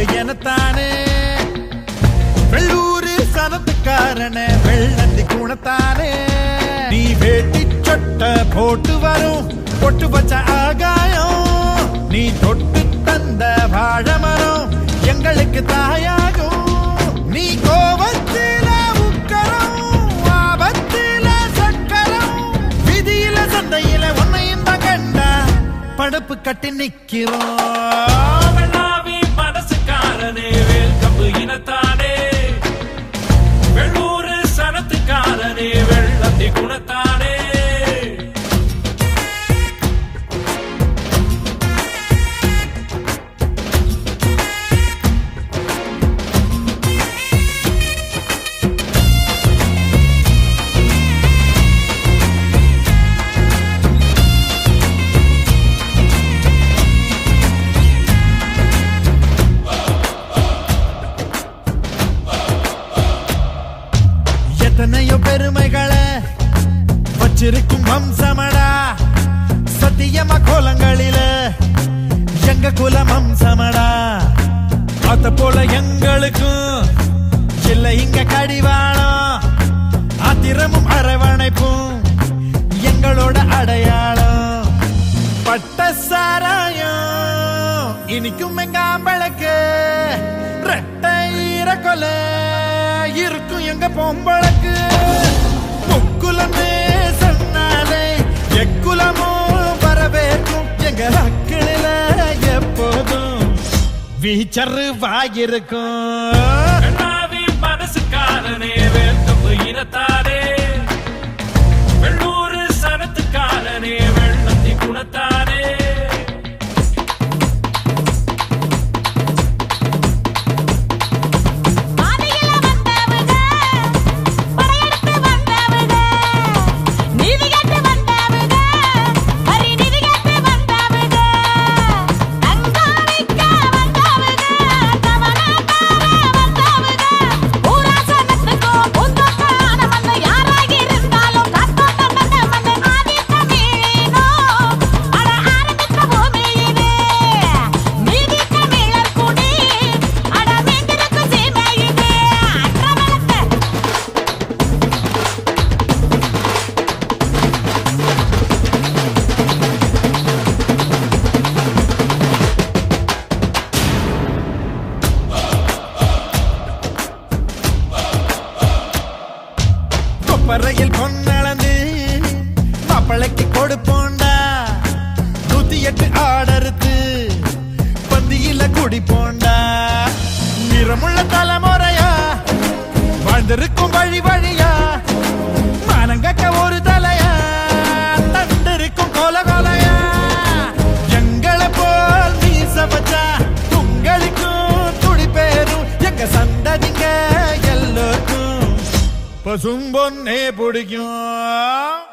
உரிமை எனத்தானே. வெள்ளூரு சதத்துக்காரன வெள்ளந்தி குணத்தானே. நீ வேட்டி சொட்ட போட்டு வரும் பொட்டு பச்ச ஆகாயம். நீ தொட்டு தந்த வாழ மரம் எங்களுக்கு தாயாகும். நீ கோபத்தில உக்கரம் ஆபத்தில சக்கரம். விதியில சந்தையில உன்னையும் படப்பு கட்டி நிக்கிறோம். வெள்ளத்தி குணத்தானே? எத்தனையோ இருக்கும் வம்சமடா. சத்தியமா கோலங்களில எங்க குலம் வம்சமடா. அத போல எங்களுக்கும் இல்லை இங்க கடிவாளம். ஆத்திரமும் அரவணைப்பும் எங்களோட அடையாளம். பட்ட சாராயம் இனிக்கும் எங்க ஆம்பளுக்கு ரெட்டை ஈரக்கொலை இருக்கும் எங்க பொம்பளுக்கு. வீச்சரு வாயிருக்கும். பறையில் பொன்னளந்து மாப்பிளைக்கு கொடுப்போண்டா. நூத்தி எட்டு ஆடறுத்து பந்தியில குடிப்போண்டா. நிறமுள்ள தலைமுறையா வாழ்ந்திருக்கும் வழி வழியா மானங்கக்க ஒரு தலையா தண்டிருக்கும் கோல கோலையா எங்களை போல் மீச வச்சா உங்களுக்கும் துடி பேரும் எங்க சந்ததிங்க பசும்பொன்னே பிடிக்கும்.